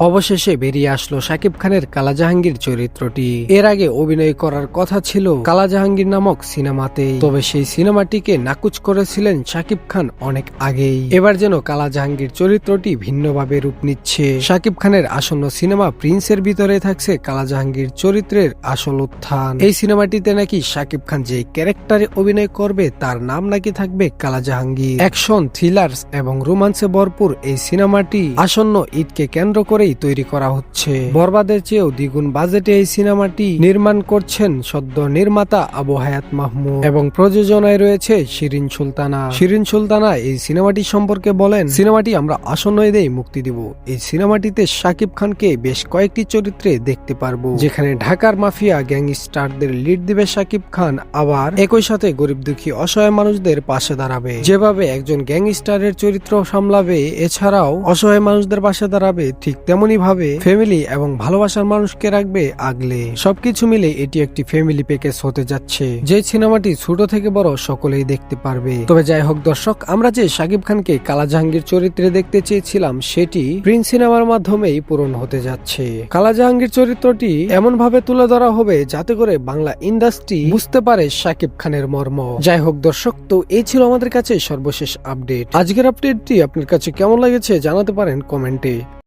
অবশেষে বেরিয়ে আসলো শাকিব খানের কালা জাহাঙ্গীর চরিত্রটি। এর আগে অভিনয় করার কথা ছিল কালা জাহাঙ্গীর নামক সিনেমাতে তবে সেই সিনেমাটিকে নাকুচ করেছিলেন শাকিব খান অনেক আগেই। এবার যেন কালা জাহাঙ্গীর চরিত্রটি ভিন্নভাবে রূপ নিচ্ছে। শাকিব খানের আসন্ন সিনেমা প্রিন্সের ভিতরে থাকছে কালা জাহাঙ্গীর চরিত্রের আসল উত্থান। এই সিনেমাটিতে নাকি শাকিব খান যে ক্যারেক্টারে অভিনয় করবে, তার নাম নাকি থাকবে কালা জাহাঙ্গীর অ্যাকশন, থ্রিলার্স এবং রোমান্সে ভরপুর এই সিনেমাটি আসন্ন ঈদকে কেন্দ্র করেই তৈরি করা হচ্ছে। বরবাদের চেয়েও দ্বিগুণ বাজেটে এই সিনেমাটি নির্মাণ করছেন সদ্য নির্মাতা আবু হায়াত মাহমুদ। এবং প্রযোজনায় রয়েছে শিরিন সুলতানা। শিরিন সুলতানা এই সিনেমাটি সম্পর্কে বলেন, সিনেমাটি আমরা আসন্ন ঈদেই মুক্তি দিব। এই সিনেমাটিতে শাকিব খানকে বেশ কয়েকটি চরিত্রে দেখতে পারব। যেখানে ঢাকার মাফিয়া গ্যাংস্টারদের লিড দিবে শাকিব খান, আবার একই সাথে গরিব দুঃখী অসহায় মানুষদের পাশে দাঁড়াবে। যেভাবে একজন গ্যাংস্টারের চরিত্র সামলাবে, এছাড়াও অসহায় মানুষদের পাশে দাঁড়াবে, ঠিক তেমনি ভাবে ফ্যামিলি এবং ভালোবাসার মানুষকে রাখবে আগলে। সবকিছু মিলে এটি একটি ফ্যামিলি প্যাকেজ হতে যাচ্ছে। যে সিনেমাটি ছোট থেকে বড় সকলেই দেখতে পারবে। তবে যাই হোক দর্শক, আমরা যে শাকিব খানকে কালা জাহাঙ্গীর চরিত্রে দেখতে চেয়েছিলাম, সেটি প্রিন্স সিনেমার মাধ্যমেই পূরণ হতে যাচ্ছে। কালা জাহাঙ্গীর চরিত্রটি এমন ভাবে তুলে ধরা হবে যাতে করে বাংলা ইন্ডাস্ট্রি বুঝতে পারে শাকিব খানের মর্ম। যাই হোক দর্শক, তো এই ছিল আমাদের কাছে সর্বশেষ আপডেট আজকের আপডেটটি আপনার কাছে কেমন লেগেছে জানাতে পারেন কমেন্টে।